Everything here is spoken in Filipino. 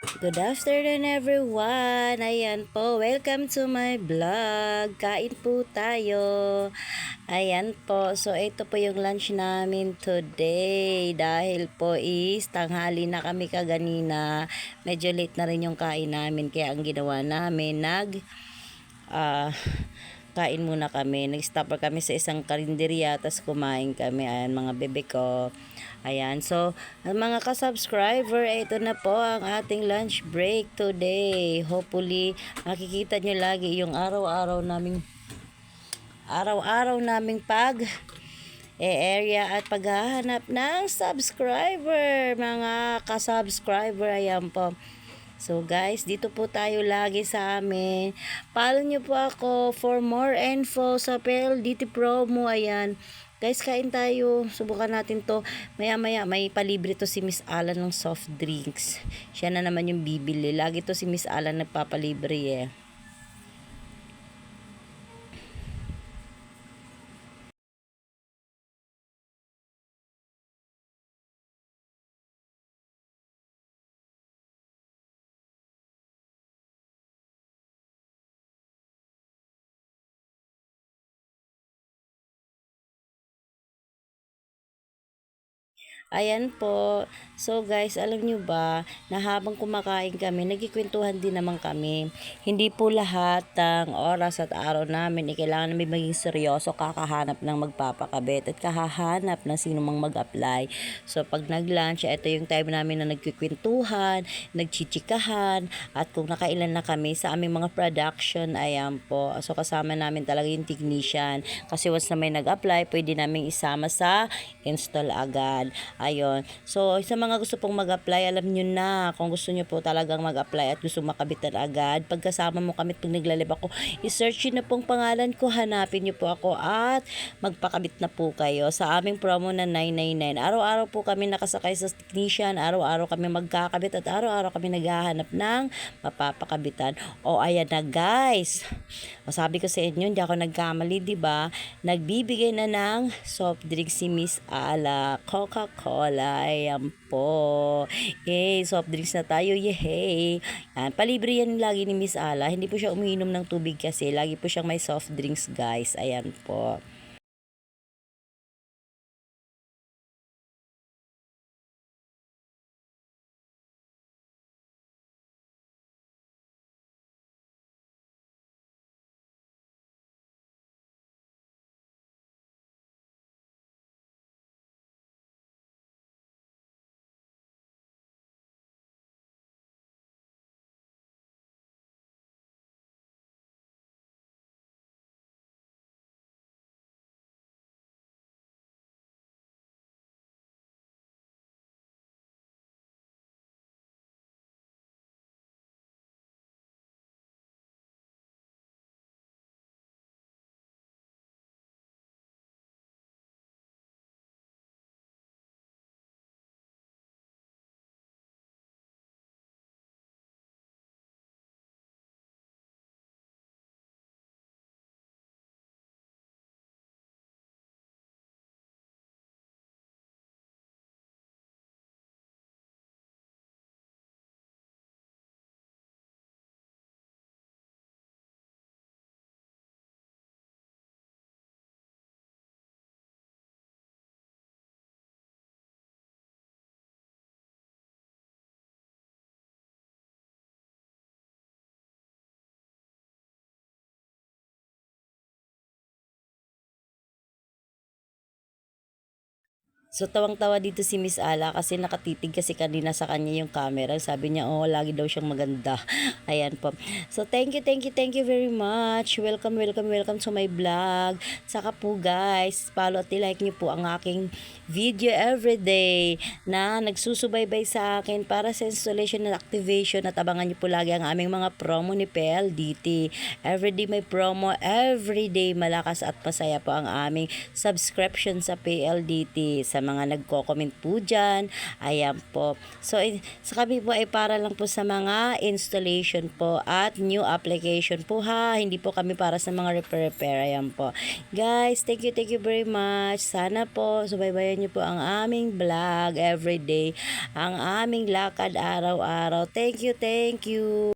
Good afternoon everyone. Ayan po, welcome to my vlog. Kain po tayo. Ayan po, so ito po yung lunch namin today. Dahil po is tanghali na kami kaganina. Medyo late na rin yung kain namin. Kaya ang ginawa namin, nag ah kain muna kami. Nag-stopper kami sa isang karinderya, tapos kumain kami. Ayan, mga bebe ko. Ayan, so, mga ka-subscriber, ito na po ang ating lunch break today. Hopefully, makikita nyo lagi yung araw-araw naming araw-araw naming pag e-area at paghahanap ng subscriber, mga ka-subscriber, ayan po. So guys, dito po tayo lagi sa amin. Follow nyo po ako for more info sa PLDT promo. Ayan. Guys, kain tayo. Subukan natin to. Maya maya, may palibre to si Miss Alan ng soft drinks. Siya na naman yung bibili. Lagi to si Miss Alan nagpapalibre eh. Ayan po. So guys, alam nyo ba na habang kumakain kami, nagkikwentuhan din naman kami. Hindi po lahat ng oras at araw namin, eh, kailangan namin maging seryoso, kakahanap ng magpapakabit at kahahanap ng sino mang mag-apply. So pag nag-lunch, ito yung time namin na nagkikwentuhan, nagchichikahan, at kung nakailan na kami sa aming mga production, ayan po. So kasama namin talaga yung technician. Kasi once na may nag-apply, pwede namin isama sa install agad. Ayun. So, sa mga gusto pong mag-apply, alam nyo na kung gusto nyo po talagang mag-apply at gusto makabitan agad. Pagkasama mo kami pag naglalib ako, i-search nyo na pong pangalan ko, hanapin nyo po ako at magpakabit na po kayo sa aming promo na 999. Araw-araw po kami nakasakay sa technician, araw-araw kami magkakabit at araw-araw kami naghahanap ng mapapakabitan. O ayan na guys. O sabi ko sa inyo, hindi ako nagkamali, di ba? Nagbibigay na ng soft drink si Miss Ala, Coca-Cola. Ayan po. Yay, soft drinks na tayo. Yay. Yan, palibre yan lagi ni Miss Ala. Hindi po siya umiinom ng tubig kasi. Lagi po siyang may soft drinks, guys. Ayan po. So tawang-tawa dito si Miss Ala kasi nakatitig kasi kanina sa kanya yung camera. Sabi niya, oh, lagi daw siyang maganda. Ayan po. So thank you, thank you, thank you very much. Welcome, welcome, welcome to my vlog. Saka po guys, follow at like niyo po ang aking video everyday na nagsusubaybay sa akin para sa installation and activation at abangan niyo po lagi ang aming mga promo ni PLDT. Everyday may promo, everyday malakas at masaya po ang aming subscription sa PLDT. Sa sa mga nagko-comment po dyan. Ayan po. So, eh, sa kami po ay para lang po sa mga installation po at new application po ha. Hindi po kami para sa mga repair-repair. Ayan po. Guys, thank you, thank you very much. Sana po, subaybayan niyo po ang aming vlog everyday. Ang aming lakad araw-araw. Thank you, thank you.